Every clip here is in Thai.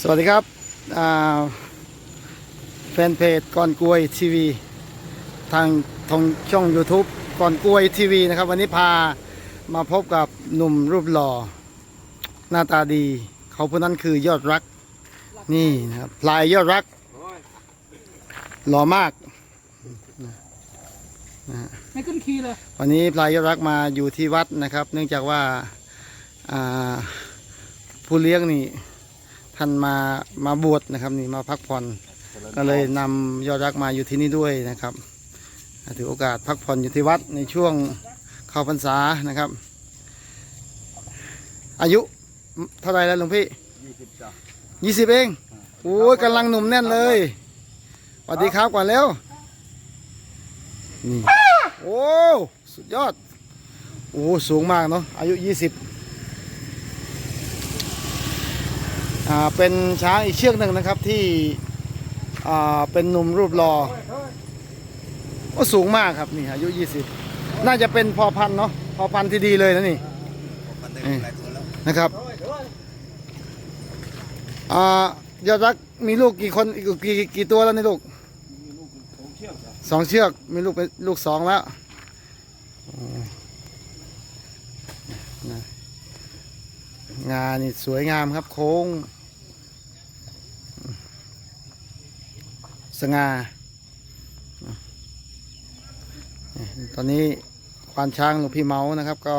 สวัสดีครับอ่าแฟนเพจก่อนกล้วยทีวี ทางทางช่อง YouTube ก่อนกล้วยทีวีนะครับ วันนี้พามาพบกับหนุ่มรูปหล่อ หน้าตาดี เขาผู้นั้นคือยอดรัก นี่นะครับพลายยอดรัก หล่อมากไม่ขึ้นคีย์เลยวันนี้พลายยอดรักมาอยู่ที่วัดนะครับ เนื่องจากว่าอ่า ผู้เลี้ยงนี่ท่านมามาบวชนะครับนี่มาพักผ่อน ก็เลยนำยอดรักมาอยู่ที่นี่ด้วยนะครับถือโอกาสพักผ่อนอยู่ที่วัดในช่วงเข้าพรรษานะครับ อายุเท่าไรแล้วหลวงพี่ยี่สิบจ้ะยี่สิบเองโอ้ยกำลังหนุ่มแน่นเลยสวัสดีครับก่อนแล้วนี่โอ้สุดยอดโอ้สูงมากเนาะอายุ20อ่า เป็นช้างอีกเชือกหนึ่งนะครับที่อ่าเป็นหนุ่มรูปหล่อโอ้สูงมากครับนี่อายุ 20 น่าจะเป็นพอพันเนาะพอพันที่ดีเลยนะนี่พันได้หลายตัวแล้วนะครับอ่ายอดรักมีลูกกี่คนกี่กี่กี่ตัวแล้วนี่ลูกสองเชือกมีลูกเป็นลูกสองแล้วอ๋อนนี่สวยงามครับโค้ง สง่าตอนนี้ควานช้างหลวงพี่เมานะครับ ก็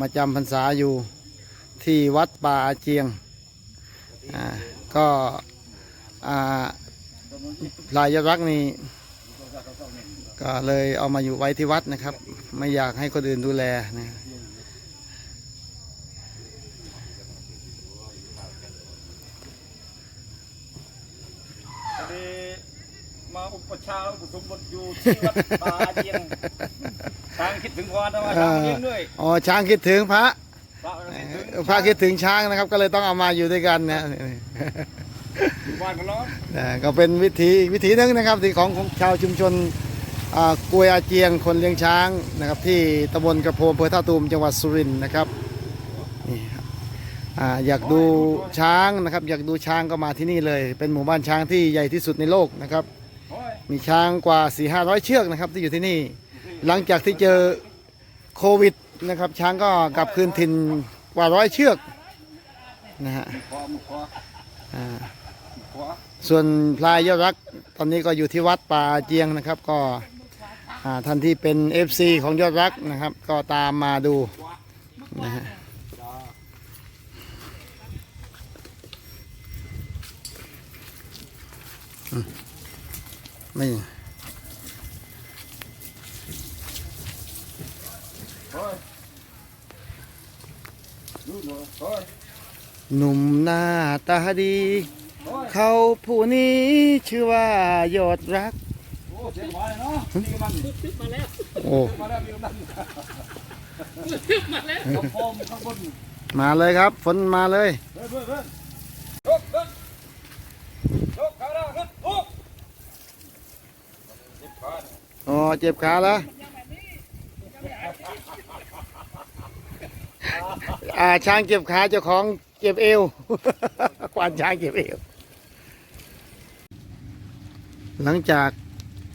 มาจำพรรษาอยู่ที่วัดป่าอาเจียงก็ลายรักษ์นี่ก็เลยเอามาอยู่ไว้ที่วัดนะครับ ไม่อยากให้คนอื่นดูแลนะดี มาอุปชฌาย์อุปสมบทอยู่ที่วัดป่าเจียงทางคิดถึงวันนะว่าทางเลี้ยงด้วยอ๋อช้างคิดถึงพระพระคิดถึงพระคิดถึงช้างนะครับ ก็เลยต้องเอามาอยู่ด้วยกันนะอยู่บ้านกันเนาะนะก็เป็นวิธีอีกวิธีหนึงนะครับที่ของของชาวชุมชนอ่ากวยอาเจียงคนเลี้ยงช้างนะครับ ที่ตำบลกระโพมอำเภอท่าตูมจังหวัดสุรินทร์นะครับนี่ครับอ่าอยากดูช้างนะครับ อยากดูช้างก็มาที่นี่เลย เป็นหมู่บ้านช้างที่ใหญ่ที่สุดในโลกนะครับโอ้ย มีช้างกว่า 4 5 0 0 เชือกนะครับ ที่อยู่ที่นี่ หลังจากที่เจอโควิดนะครับ ช้างก็กลับคืนถิ่นกว่าร้อยเชือกนะฮะส่วนพลายยอดรักตอนนี้ก็อยู่ที่วัดป่าเจียงนะครับ ก็ท่านที่เป็น FC ของยอดรักนะครับ ก็ตามมาดูนะฮะจ้าไม่โอ้ยดูห น่อยโอ้ยหนุ่มหน้าตาดีโอ้ยเขาผู้นี้ชื่อว่ายอดรัก โอ้เสียงหวานเลยเนาะนี่มันตึ๊บมาแล้วโอ้มาแล้วมีมันตึ๊บมาแล้วกระโปงข้างบนมาเลยครับ ฝนมาเลยเพื่อนเพื่อนเพื่อนยกขึ้นยกขาแล้วขึ้นลุกเจ็บขา อ๋อ เจ็บขาแล้วอาช้างเจ็บขาเจ้าของเจ็บเอวควานช้างเจ็บเอว หลังจาก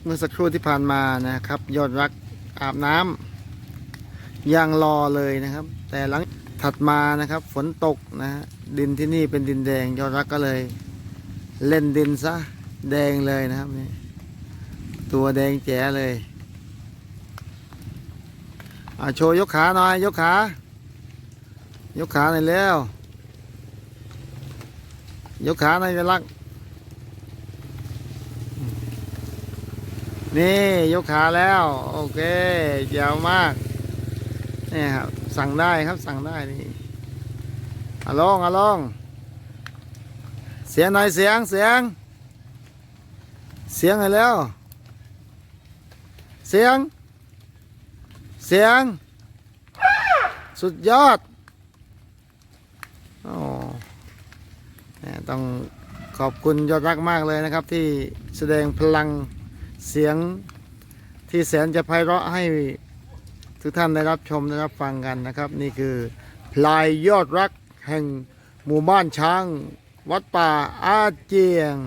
เมื่อสักครู่ที่ผ่านมานะครับ ยอดรักอาบน้ำยังรอเลยนะครับ แต่หลังถัดมานะครับ ฝนตกนะฮะดินที่นี่เป็นดินแดง ยอดรักก็เลย เล่นดินซะแดงเลยนะครับนี่ ตัวแดงแจ๋เลยอาโชว์ยกขาหน่อย ยกขา ยกขาหน่อยแล้วยกขาหน่อยจะรักนี่ ยกขาแล้ว โอเคยาวมากนี่ครับสั่งได้ครับสั่งได้นี่อาลองอาลองเสียงหน่อยเสียงเสียง เสียงหน่อยแล้ว เสียง เสียง สุดยอดโอ้ต้องขอบคุณยอดรักมากเลยนะครับ ที่แสดงพลังเสียงที่แสนจะไพเราะให้ทุกท่านได้รับชมได้รับฟังกันนะครับ นี่คือพลายยอดรักแห่งหมู่บ้านช้าง วัดป่าอาเจียง